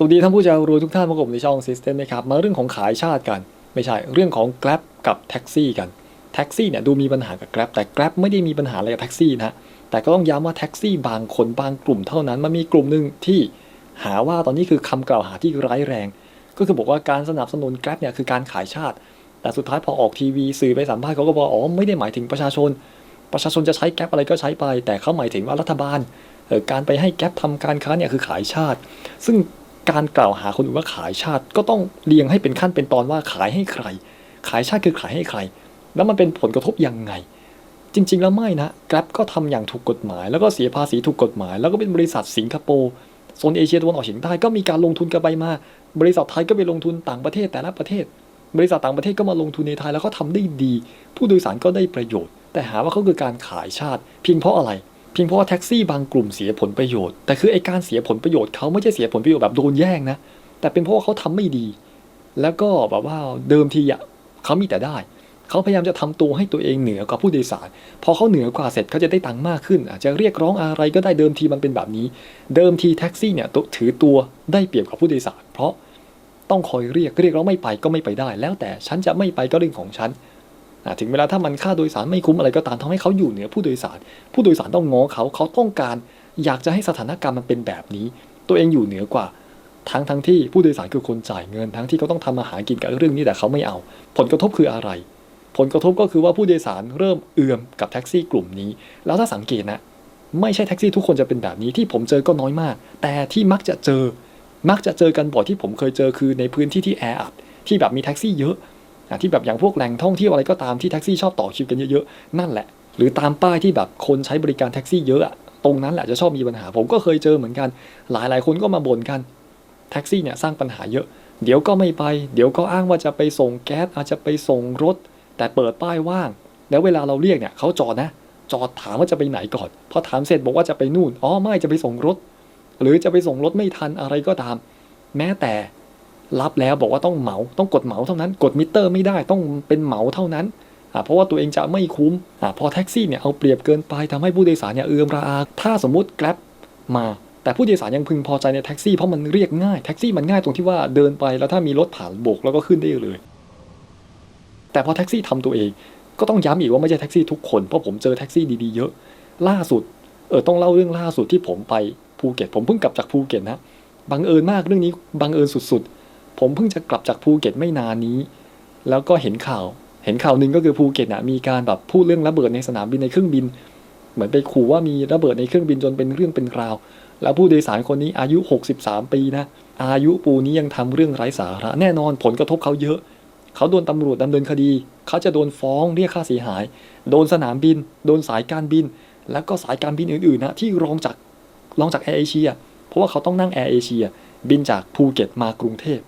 สวัสดีท่านผู้ใจรู้ทุกท่านมากับในช่อง System นะครับ มาเรื่องของขายชาติกัน ไม่ใช่เรื่องของ Grab กับแท็กซี่กันแท็กซี่เนี่ยดูมีปัญหากับ Grab แต่ Grab ไม่ได้มีปัญหาอะไรกับแท็กซี่นะแต่ก็ต้องย้ำว่าแท็กซี่บางคนบางกลุ่มเท่านั้นมันมีกลุ่มหนึ่งที่หาว่าตอนนี้คือคำกล่าวหาที่ร้ายแรง ก็คือบอกว่าการสนับสนุน Grab เนี่ยคือการขายชาติ แต่สุดท้ายพอออกทีวีสื่อไปสัมภาษณ์เขาก็บอกอ๋อไม่ได้หมายถึงประชาชน ประชาชนจะใช้แก๊ปอะไรก็ใช้ไป แต่เขาหมายถึงว่ารัฐบาลการไปให้แก๊ปทำการค้าเนี่ยคือขายชาติ ซึ่ง การกล่าวหาคนอื่นว่าขายชาติก็ต้องเรียงให้เป็นขั้นเป็นตอนว่าขายให้ใคร ขายชาติคือขายให้ใคร แล้วมันเป็นผลกระทบยังไง จริง ๆ แล้วไม่นะ Grab ก็ทำอย่างถูกกฎหมาย แล้วก็เสียภาษีถูกกฎหมาย แล้วก็เป็นบริษัทสิงคโปร์โซนเอเชียตะวันออกเฉียงใต้ก็มีการลงทุนกันไปมา บริษัทไทยก็ไปลงทุนต่างประเทศแต่ละประเทศ บริษัทต่างประเทศก็มาลงทุนในไทยแล้วก็ทำได้ดี ผู้โดยสารก็ได้ประโยชน์ แต่หาว่าเขาคือการขายชาติ เพียงเพราะอะไร พียงเพราะว่าแท็กซี่บางกลุ่มเสียผลประโยชน์ แต่คือไอการเสียผลประโยชน์เขาไม่ใช่เสียผลประโยชน์แบบโดนแย่งนะ แต่เป็นเพราะว่าเขาทำไม่ดี แล้วก็แบบว่าเดิมทีอะเขามีแต่ได้ เขาพยายามจะทำตัวให้ตัวเองเหนือกว่าผู้โดยสาร พอเขาเหนือกว่าเสร็จเขาจะได้ตังค์มากขึ้น อาจจะเรียกร้องอะไรก็ได้เดิมทีมันเป็นแบบนี้ เดิมทีแท็กซี่เนี่ยถือตัวได้เปรียบกับผู้โดยสาร เพราะต้องคอยเรียกเรียกร้องไม่ไปก็ไม่ไปได้ แล้วแต่ฉันจะไม่ไปก็เรื่องของฉัน ถึงเวลาถ้ามันค่าโดยสารไม่คุ้มอะไรก็ตามทำให้เขาอยู่เหนือผู้โดยสาร ผู้โดยสารต้องง้อเขาเขาต้องการ อยากจะให้สถานการณ์มันเป็นแบบนี้ ตัวเองอยู่เหนือกว่า ทั้งทั้งที่ผู้โดยสารคือคนจ่ายเงิน ทั้งที่เขาต้องทำมาหากินกับเรื่องนี้แต่เขาไม่เอา ผลกระทบคืออะไร ผลกระทบก็คือว่าผู้โดยสารเริ่มเอื่อมกับแท็กซี่กลุ่มนี้ แล้วถ้าสังเกตนะไม่ใช่แท็กซี่ทุกคนจะเป็นแบบนี้ที่ผมเจอก็น้อยมาก แต่ที่มักจะเจอ มักจะเจอกันบ่อยที่ผมเคยเจอคือในพื้นที่ที่แออัดที่แบบมีแท็กซี่เยอะ ที่แบบอย่างพวกแหล่งท่องเที่ยวอะไรก็ตามที่แท็กซี่ชอบต่อคิวกันเยอะๆนั่นแหละ หรือตามป้ายที่แบบคนใช้บริการแท็กซี่เยอะอะตรงนั้นแหละจะชอบมีปัญหา ผมก็เคยเจอเหมือนกัน หลายๆ คนก็มาบ่นกันแท็กซี่เนี่ยสร้างปัญหาเยอะ เดี๋ยวก็ไม่ไป เดี๋ยวก็อ้างว่าจะไปส่งแก๊สอาจจะไปส่งรถ แต่เปิดป้ายว่าง แล้วเวลาเราเรียกเนี่ยเขาจอดนะ จอดถามว่าจะไปไหนก่อน พอถามเสร็จบอกว่าจะไปนู่น อ๋อไม่จะไปส่งรถ หรือจะไปส่งรถไม่ทันอะไรก็ตาม แม้แต่ รับแล้วบอกว่าต้องเหมาต้องกดเหมาเท่านั้น กดมิเตอร์ไม่ได้ต้องเป็นเหมาเท่านั้นเพราะว่าตัวเองจะไม่คุ้มอพอแท็กซี่เนี่ยเอาเปรียบเกินไปทำให้ผู้โดยสารเนี่ยเอือมระอาถ้าสมมุติแกร็บมา แต่ผู้โดยสารยังพึงพอใจในแท็กซี่เพราะมันเรียกง่ายแท็กซี่มันง่ายตรงที่ว่าเดินไปแล้วถ้ามีรถผ่านโบกแล้วก็ขึ้นได้เลย แต่พอแท็กซี่ทำตัวเอง ก็ต้องย้ำอีกว่าไม่ใช่แท็กซี่ทุกคนเพราะผมเจอแท็กซี่ดีๆเยอะ ล่าสุดเออต้องเล่าเรื่องล่าสุดที่ผมไปภูเก็ตผมเพิ่งกลับจากภูเก็ตนะบังเอิญมากเรื่องนี้บังเอิญสุดๆ ผมเพิ่งจะกลับจากภูเก็ตไม่นานนี้ แล้วก็เห็นข่าว เห็นข่าวหนึ่งก็คือภูเก็ตนะมีการแบบพูดเรื่องระเบิดในสนามบินในเครื่องบิน เหมือนไปขู่ว่ามีระเบิดในเครื่องบินจนเป็นเรื่องเป็นราว แล้วผู้โดยสารคนนี้อายุ 63 ปีนะ อายุปูนี้ยังทำเรื่องไร้สาระแน่นอนผลกระทบเขาเยอะ เขาโดนตำรวจดำเนินคดี เขาจะโดนฟ้องเรียกค่าเสียหาย โดนสนามบิน โดนสายการบิน แล้วก็สายการบินอื่นๆนะที่รองจากรองจากแอร์เอเชีย เพราะว่าเขาต้องนั่งแอร์เอเชียบินจากภูเก็ตมากรุงเทพ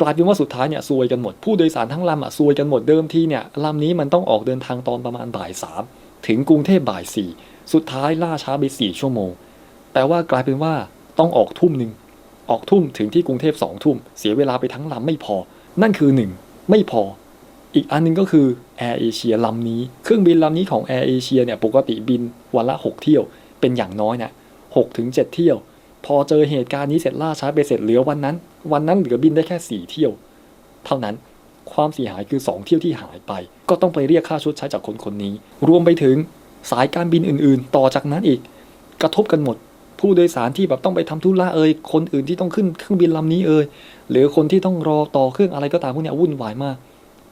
กลายเป็นว่าสุดท้ายเนี่ยซวยกันหมด ผู้โดยสารทั้งลำอะซวยกันหมดเดิมทีเนี่ยลำนี้มันต้องออกเดินทางตอนประมาณบ่ายสามถึงกรุงเทพบ่ายสี่สุดท้ายล่าช้าไปสี่ชั่วโมง แต่ว่ากลายเป็นว่าต้องออกทุ่มหนึ่งออกทุ่มถึงที่กรุงเทพสองทุ่ม เสียเวลาไปทั้งลำไม่พอ นั่นคือหนึ่งไม่พอ อีกอันหนึงก็คือแอร์เอเชียลำนี้เครื่องบินลำนี้ของแอร์เอเชียเนี่ยปกติบินวันละ 6 เที่ยวเป็นอย่างน้อยเนะหกถึงเจ็ดเที่ยว พอเจอเหตุการณ์นี้เสร็จล่าช้าไปเสร็จเหลือวันนั้น วันนั้นเหลือบินได้แค่ 4 เที่ยว เท่านั้นความเสียหายคือ 2 เที่ยวที่หายไป ก็ต้องไปเรียกค่าชดใช้จากคนคนนี้ รวมไปถึงสายการบินอื่น ๆ ต่อจากนั้นอีก กระทบกันหมด ผู้โดยสารที่แบบต้องไปทำธุระเอ่ยคนอื่นที่ต้องขึ้นเครื่องบินลำนี้เอ่ยหรือคนที่ต้องรอต่อเครื่องอะไรก็ตามพวกนี้วุ่นวายมาก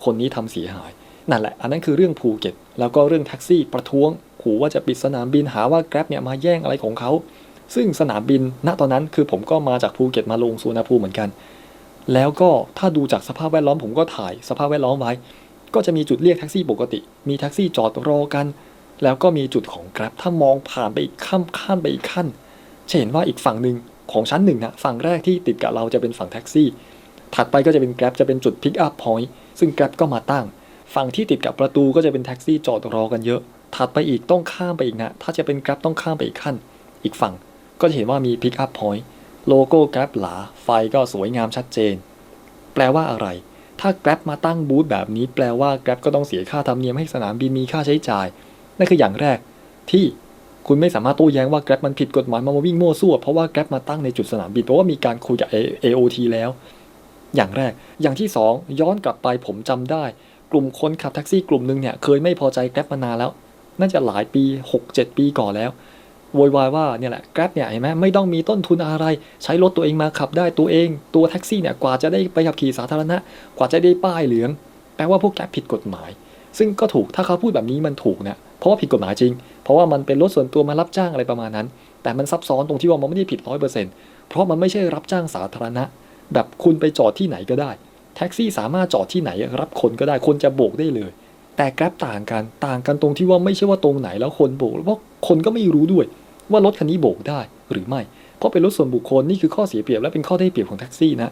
คนนี้ทำเสียหายนั่นแหละ อันนั้นคือเรื่องภูเก็ต แล้วก็เรื่องแท็กซี่ประท้วงขู่ว่าจะปิดสนามบินหาว่าแกร็บเนี่ยมาแย่งอะไรของเขา ซึ่งสนามบินณตอนนั้นคือผมก็มาจากภูเก็ตมาลงสุวรรณภูมิเหมือนกัน แล้วก็ถ้าดูจากสภาพแวดล้อมผมก็ถ่ายสภาพแวดล้อมไว้ ก็จะมีจุดเรียกแท็กซี่ปกติ มีแท็กซี่จอดรอกัน แล้วก็มีจุดของแกร็บถ้ามองผ่านไปอีกข้ามข้ามไปอีกขั้นจะเห็นว่าอีกฝั่งหนึ่งของชั้นหนึ่งนะฝั่งแรกที่ติดกับเราจะเป็นฝั่งแท็กซี่ ถัดไปก็จะเป็น Grab จะเป็นจุด Pick up point ซึ่ง Grab ก็มาตั้ง ฝั่งที่ติดกับประตูก็จะเป็นแท็กซี่จอดรอกันเยอะ ถัดไปอีกต้องข้ามไปอีกนะ ถ้าจะเป็น Grab ต้องข้ามไปอีกขั้น อีกฝั่ง ก็จะเห็นว่ามี Pick up point โลโก้ Grab หลา ไฟก็สวยงามชัดเจน แปลว่าอะไร ถ้า Grab มาตั้งบูธแบบนี้ แปลว่า Grab ก็ต้องเสียค่าธรรมเนียมให้สนามบินมีค่าใช้จ่าย นั่นคืออย่างแรก ที่คุณไม่สามารถโต้แย้งว่า Grab มันผิดกฎหมายมามาวิ่งมั่วซั่วเพราะว่า Grab มาตั้งในจุดสนามบินเพราะว่ามีการคุยกับ AOT แล้ว อย่างแรก อย่างที่สองย้อนกลับไปผมจำได้ กลุ่มคนขับแท็กซี่กลุ่มหนึ่งเนี่ยเคยไม่พอใจ Grab มานานแล้ว น่าจะหลายปี 6-7 ปีก่อนแล้ว โวยวายว่าเนี่ยแหละ Grab เนี่ยเห็นไหมไม่ต้องมีต้นทุนอะไร ใช้รถตัวเองมาขับได้ตัวเอง ตัวแท็กซี่เนี่ยกว่าจะได้ไปขับขี่สาธารณะ กว่าจะได้ป้ายเหลือง แปลว่าพวก Grab ผิดกฎหมาย ซึ่งก็ถูกถ้าเขาพูดแบบนี้มันถูกนะเพราะว่าผิดกฎหมายจริง เพราะว่ามันเป็นรถส่วนตัวมารับจ้างอะไรประมาณนั้น แต่มันซับซ้อนตรงที่ว่ามันไม่ได้ผิดร้อยเปอร์เซ็นต์เพราะมันไม่ใช่รับจ้างสาธารณะ แบบคุณไปจอดที่ไหนก็ได้ แท็กซี่สามารถจอดที่ไหนรับคนก็ได้คนจะโบกได้เลยแต่แกร็บต่างกัน ต่างกันตรงที่ว่าไม่ใช่ว่าตรงไหนแล้วคนโบกเพราะคนก็ไม่รู้ด้วย ว่ารถคันนี้โบกได้หรือไม่ เพราะเป็นรถส่วนบุคคลนี่คือข้อเสียเปรียบและเป็นข้อได้เปรียบของแท็กซี่นะ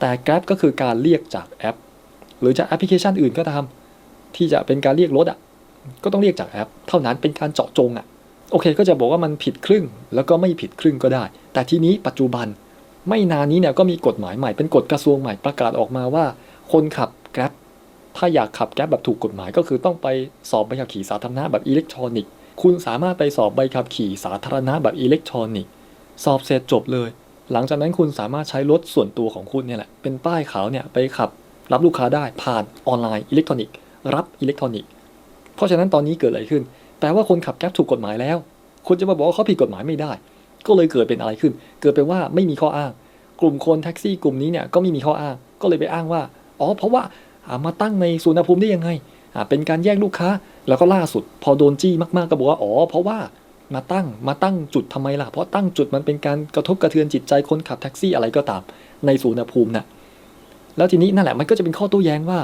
แต่แกร็บก็คือการเรียกจากแอป หรือจากแอปพลิเคชันอื่นก็ตาม ที่จะเป็นการเรียกรถอะก็ต้องเรียกจากแอป เท่านั้นเป็นการเจาะจงอะโอเคก็จะบอกว่ามันผิดครึ่งแล้วก็ไม่ผิดครึ่งก็ได้ แต่ทีนี้ปัจจุบันไม่นานนี้เนี่ยก็มีกฎหมายใหม่เป็นกฎกระทรวงใหม่ประกาศออกมาว่า คนขับแกร็บถ้าอยากขับแกร็บแบบถูกกฎหมายก็คือต้องไปสอบใบขับขี่สาธารณะแบบอิเล็กทรอนิกส์ คุณสามารถไปสอบใบขับขี่สาธารณะแบบอิเล็กทรอนิกส์ สอบเสร็จจบเลย หลังจากนั้นคุณสามารถใช้รถส่วนตัวของคุณเนี่ยแหละ เป็นป้ายขาวเนี่ยไปขับรับลูกค้าได้ผ่านออนไลน์อิเล็กทรอนิกส์รับอิเล็กทรอนิกส์ เพราะฉะนั้นตอนนี้เกิดอะไรขึ้น แปลว่าคนขับแกร็บถูกกฎหมายแล้ว คุณจะมาบอกว่าเขาผิดกฎหมายไม่ได้ ก็เลยเกิดเป็นอะไรขึ้น เกิดเป็นว่าไม่มีข้ออ้าง กลุ่มคนแท็กซี่กลุ่มนี้เนี่ยก็ไม่มีข้ออ้าง ก็เลยไปอ้างว่า อ๋อ เพราะว่ามาตั้งในสุวรรภูมิได้ยังไง เป็นการแย่งลูกค้า แล้วก็ล่าสุด พอโดนจี้มากๆก็บอกว่าอ๋อเพราะว่ามาตั้งมาตั้งจุดทำไมล่ะ เพราะตั้งจุดมันเป็นการกระทบกระเทือนจิตใจคนขับแท็กซี่อะไรก็ตาม ในสุวรรณภูมินะแล้วทีนี้นั่นแหละมันก็จะเป็นข้อโต้แย้งว่า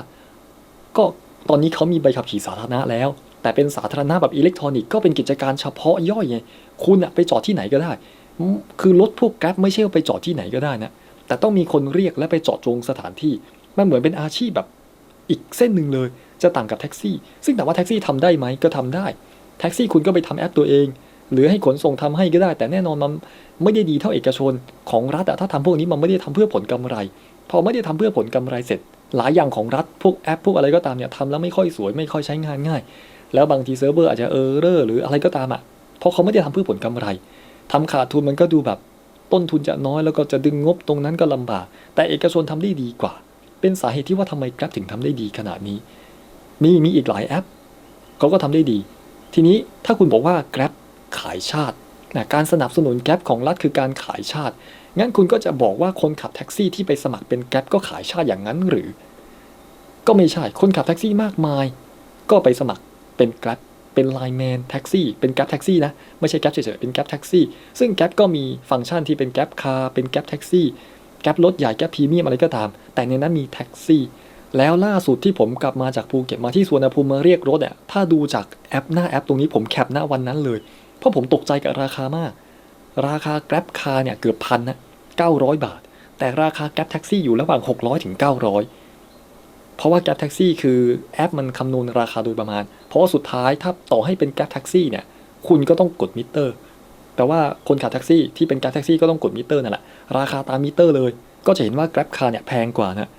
ก็ตอนนี้เขามีใบขับขี่สาธารณะแล้ว แต่เป็นสาธารณะแบบอิเล็กทรอนิกส์ก็เป็นกิจการเฉพาะย่อยไงคุณอะไปจอดที่ไหนก็ได้ คือรถพวกแกร็บไม่ใช่ว่าไปจอดที่ไหนก็ได้นะแต่ต้องมีคนเรียกและไปจาะจงสถานที่มันเหมือนเป็นอาชีพแบบอีกเส้นหนึ่งเลย จะต่างกับแท็กซี่ ซึ่งถามว่าแท็กซี่ทำได้ไหมก็ทำได้ แท็กซี่คุณก็ไปทำแอปตัวเอง หรือให้ขนส่งทำให้ก็ได้ แต่แน่นอนมันไม่ได้ดีเท่าเอกชนของรัฐอะถ้าทำพวกนี้มันไม่ได้ทำเพื่อผลกำไร พอไม่ได้ทำเพื่อผลกำไรเสร็จ หลายอย่างของรัฐพวกแอปพวกอะไรก็ตามเนี่ยทำแล้วไม่ค่อยสวยไม่ค่อยใช้งานง่าย แล้วบางทีเซิร์ฟเวอร์อาจจะเออร์เรอร์หรืออะไรก็ตามอะเพราะเขาไม่ได้ทำเพื่อผลกำไรทำขาดทุนมันก็ดูแบบต้นทุนจะน้อยแล้วก็จะดึงงบตรงนั้นก็ลำบาก แต่เอกชนทำได้ดีกว่า เป็นสาเหตุที่ว่าทำไม Grab ถึงทำได้ดีขนาดนี้ มีมีอีกหลายแอปเขาก็ทำได้ดี ทีนี้ถ้าคุณบอกว่า Grab ขายชาตินะการสนับสนุน Grab ของรัฐคือการขายชาติ งั้นคุณก็จะบอกว่าคนขับแท็กซี่ที่ไปสมัครเป็น Grab ก็ขายชาติอย่างนั้นหรือ ก็ไม่ใช่ คนขับแท็กซี่มากมาย ก็ไปสมัครเป็น Grab เป็นไลน์แมนแท็กซี่เป็นแกร็บแท็กซี่นะ ไม่ใช่แกร็บเฉยๆเป็นแกร็บแท็กซี่ซึ่งแกร็บก็มีฟังก์ชันที่เป็นแกร็บคาร์เป็นแกร็บแท็กซี่แกร็บรถใหญ่แกร็บพรีเมียมอะไรก็ตาม แต่ในนั้นมีแท็กซี่ แล้วล่าสุดที่ผมกลับมาจากภูเก็ตมาที่สวนภูมิมาเรียกรถอะถ้าดูจากแอปหน้าแอปตรงนี้ผมแคปหน้าวันนั้นเลย เพราะผมตกใจกับราคามาก ราคาแกร็บคาเนี่ยเกือบพันนะ900 บาท แต่ราคาแกร็บแท็กซี่อยู่ระหว่าง 600ถึง900 เพราะว่าแกร็บแท็กซี่คือแอปมันคำนวณราคาโดยประมาณ เพราะว่าสุดท้ายถ้าต่อให้เป็นแกร็บแท็กซี่เนี่ยคุณก็ต้องกดมิเตอร์แต่ว่าคนขับแท็กซี่ที่เป็นแกร็บแท็กซี่ก็ต้องกดมิเตอร์นั่นแหละราคาตามมิเตอร์เลย ก็จะเห็นว่าแกร็บคาเนี่ยแพงกว่านะ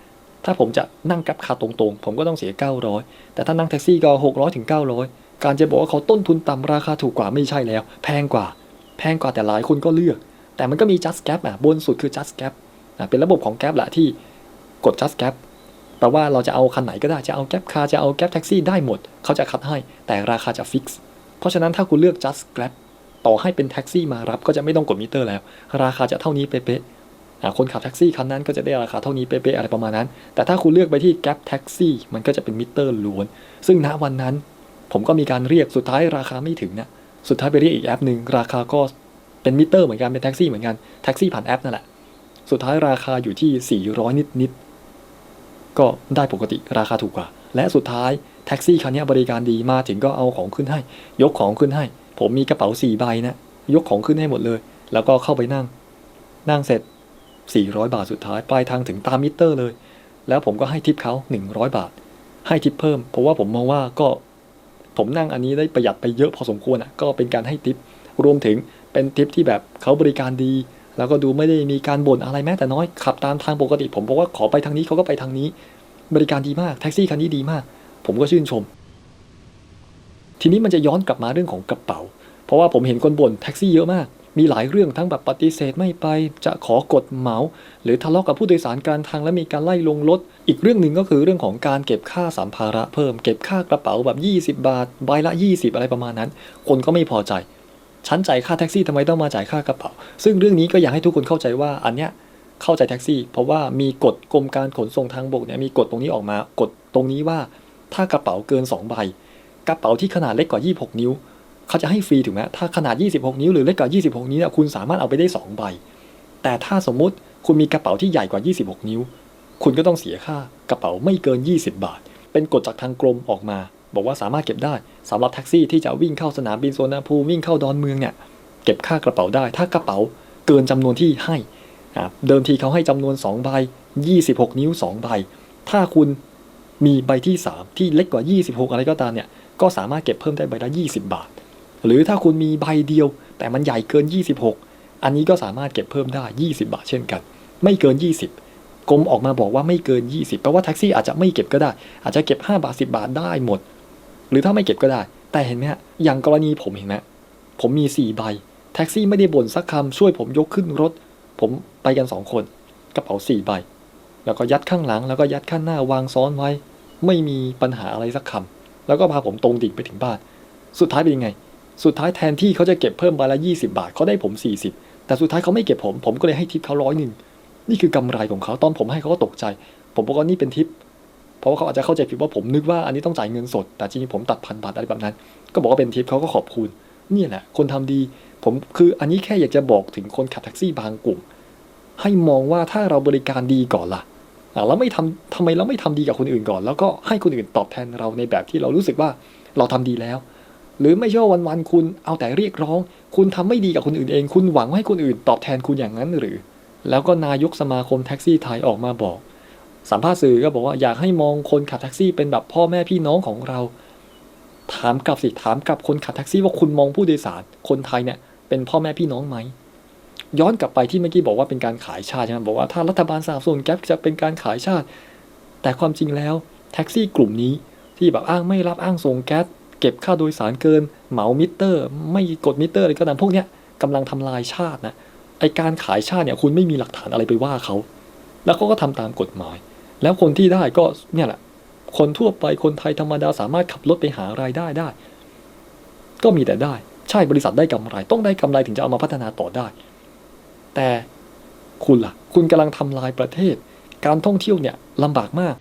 ถ้าผมจะนั่งแกร็บคาร์ตรงๆ ผมก็ต้องเสีย 900 แต่ถ้านั่งแท็กซี่ก็ 600ถึง900 การจะบอกว่าเขาต้นทุนต่ำราคาถูกกว่าไม่ใช่แล้ว แพงกว่า แพงกว่าแต่หลายคนก็เลือก แต่มันก็มี just gap อะบนสุดคือ just gap อะเป็นระบบของ gap แหละที่กด just gap แปลว่าเราจะเอาคันไหนก็ได้จะเอาแก๊ปคาร์จะเอาแก๊ปแท็กซี่ได้หมด เขาจะคัดให้แต่ราคาจะฟิกซ์เพราะฉะนั้นถ้าคุณเลือก just grab ต่อให้เป็นแท็กซี่มารับก็จะไม่ต้องกดมิเตอร์แล้ว ราคาจะเท่านี้เป๊ะ คนขับแท็กซี่คันนั้นก็จะได้ราคาเท่านี้เป๊ะๆอะไรประมาณนั้น แต่ถ้าคุณเลือกไปที่ Grab Taxi มันก็จะเป็นมิเตอร์ล้วน ซึ่งณวันนั้น ผมก็มีการเรียกสุดท้ายราคาไม่ถึงนะสุดท้ายไปเรียกอีกแอปหนึ่งราคาก็เป็นมิเตอร์เหมือนกันเป็นแท็กซี่เหมือนกันแท็กซี่ผ่านแอปนั่นแหละสุดท้ายราคาอยู่ที่ 400 นิดๆก็ได้ปกติราคาถูกกว่า และสุดท้ายแท็กซี่คันนี้บริการดีมาถึงก็เอาของขึ้นให้ ยกของขึ้นให้ ผมมีกระเป๋าสี่ใบนะยกของขึ้นให้หมดเลย แล้วก็เข้าไปนั่ง นั่งเสร็จ 400 บาทสุดท้ายปลายทางถึงตามมิเตอร์เลย แล้วผมก็ให้ทิปเขา100 บาท ให้ทิปเพิ่ม เพราะว่าผมมองว่าก็ผมนั่งอันนี้ได้ประหยัดไปเยอะพอสมควรอะก็เป็นการให้ทิปรวมถึงเป็นทิปที่แบบเขาบริการดี แล้วก็ดูไม่ได้มีการบ่นอะไรแม้แต่น้อยขับตามทางปกติ ผมบอกว่าขอไปทางนี้เขาก็ไปทางนี้ บริการดีมากแท็กซี่คันนี้ดีมาก ผมก็ชื่นชม ทีนี้มันจะย้อนกลับมาเรื่องของกระเป๋า เพราะว่าผมเห็นคนบ่นแท็กซี่เยอะมาก มีหลายเรื่องทั้งแบบปฏิเสธไม่ไปจะขอกดเหมา หรือทะเลาะกับผู้โดยสารกลารทางและมีการไล่ลงรถอีกเรื่องหนึ่งก็คือเรื่องของการเก็บค่าสัมภาระเพิ่มเก็บค่ากระเป๋าแบบ 20 บาทใบละ 20 อะไรประมาณนั้น คนก็ไม่พอใจฉันจ่ายค่าแท็กซี่ทำไมต้องมาจ่ายค่ากระเป๋า ซึ่งเรื่องนี้ก็อยากให้ทุกคนเข้าใจว่าอันเนี้ยเข้าใจแท็กซี่ เพราะว่ามีกฎกรมการขนส่งทางบกเนี่ยมีกฎตรงนี้ออกมากฎตรงนี้ว่าถ้ากระเป๋าเกิน 2 ใบ กระเป๋าที่ขนาดเล็กกว่า 26 นิ้ว เขาจะให้ฟรีถูกไหมถ้าขนาด 26 นิ้วหรือเล็กกว่า 26 นิ้วเนี่ยคุณสามารถเอาไปได้ 2 ใบ แต่ถ้าสมมุติคุณมีกระเป๋าที่ใหญ่กว่า 26 นิ้ว คุณก็ต้องเสียค่ากระเป๋าไม่เกิน 20 บาท เป็นกฎจากทางกรมออกมา บอกว่าสามารถเก็บได้สำหรับแท็กซี่ที่จะวิ่งเข้าสนามบินสุวรรณภูวิ่งเข้าดอนเมืองเนี่ยเก็บค่ากระเป๋าได้ ถ้ากระเป๋าเกินจำนวนที่ให้เดิมทีเขาให้จำนวน2ใบ26 นิ้ว 2 ใบ ถ้าคุณมีใบที่ 3 ที่เล็กกว่า 26 อะไรก็ตามเนี่ย ก็สามารถเก็บเพิ่มได้ใบละ 20 บาท หรือถ้าคุณมีใบเดียว แต่มันใหญ่เกิน 26 อันนี้ก็สามารถเก็บเพิ่มได้ 20 บาทเช่นกัน ไม่เกิน 20กรมออกมาบอกว่าไม่เกิน 20แปลว่าแท็กซี่อาจจะไม่เก็บก็ได้ อาจจะเก็บ 5 บาท 10 บาทได้หมด หรือถ้าไม่เก็บก็ได้ แต่เห็นไหมฮะอย่างกรณีผมเห็นไหมผมมี 4 ใบ แท็กซี่ไม่ได้บ่นสักคำช่วยผมยกขึ้นรถ ผมไปกัน 2 คน กระเป๋า 4 ใบ แล้วก็ยัดข้างหลัง แล้วก็ยัดข้างหน้าวางซ้อนไว้ ไม่มีปัญหาอะไรสักคำแล้วก็พาผมตรงดิ่งไปถึงบ้าน สุดท้ายเป็นยังไง สุดท้ายแทนที่เขาจะเก็บเพิ่มใบละ20 บาทเขาได้ผม 40 แต่สุดท้ายเขาไม่เก็บผม ผมก็เลยให้ทิปเขาร้อยหนึ่งนี่คือกำไรของเขาตอนผมให้เขาก็ตกใจ ผมบอกว่านี่เป็นทิป เพราะว่าเขาอาจจะเข้าใจผิดว่าผมนึกว่าอันนี้ต้องจ่ายเงินสด แต่จริงๆผมตัดพันบาทอะไรแบบนั้น ก็บอกว่าเป็นทิปเขาก็ขอบคุณนี่แหละคนทำดี ผมคืออันนี้แค่อยากจะบอกถึงคนขับแท็กซี่บางกลุ่ม ให้มองว่าถ้าเราบริการดีก่อนละ่ะแล้วไม่ทำทำไมเราไม่ทำดีกับคนอื่นก่อน แล้วก็ให้คนอื่นตอบแทนเราในแบบที่เรารู้สึกว่าเราทำดีแล้ว หรือไม่ใช่ว่าวันๆคุณเอาแต่เรียกร้อง คุณทำไม่ดีกับคนอื่นเอง คุณหวังให้คนอื่นตอบแทนคุณอย่างนั้นหรือ แล้วก็นายกสมาคมแท็กซี่ไทยออกมาบอก สัมภาษณ์สื่อก็บอกว่าอยากให้มองคนขับแท็กซี่เป็นแบบพ่อแม่พี่น้องของเรา ถามกลับสิถามกลับคนขับแท็กซี่ว่าคุณมองผู้โดยสารคนไทยเนี่ยเป็นพ่อแม่พี่น้องไหมย้อนกลับไปที่เมื่อกี้บอกว่าเป็นการขายชาติใช่ไหมบอกว่าถ้ารัฐบาลสนับสนุนแก๊ปจะเป็นการขายชาติ แต่ความจริงแล้วแท็กซี่กลุ่มนี้ที่แบบอ้างไม่รับอ้างส่งแก๊ส เก็บค่าโดยสารเกิน เหมามิเตอร์ ไม่กดมิเตอร์อะไรก็ตามพวกเนี้ยกำลังทำลายชาตินะไอการขายชาติเนี่ยคุณไม่มีหลักฐานอะไรไปว่าเขา แล้วเขาก็ทำตามกฎหมาย แล้วคนที่ได้ก็เนี่ยแหละ คนทั่วไปคนไทยธรรมดาสามารถขับรถไปหารายได้ได้ ก็มีแต่ได้ ใช่บริษัทได้กำไร ต้องได้กำไรถึงจะเอามาพัฒนาต่อได้ แต่คุณล่ะ คุณกำลังทำลายประเทศ การท่องเที่ยวเนี่ยลำบากมาก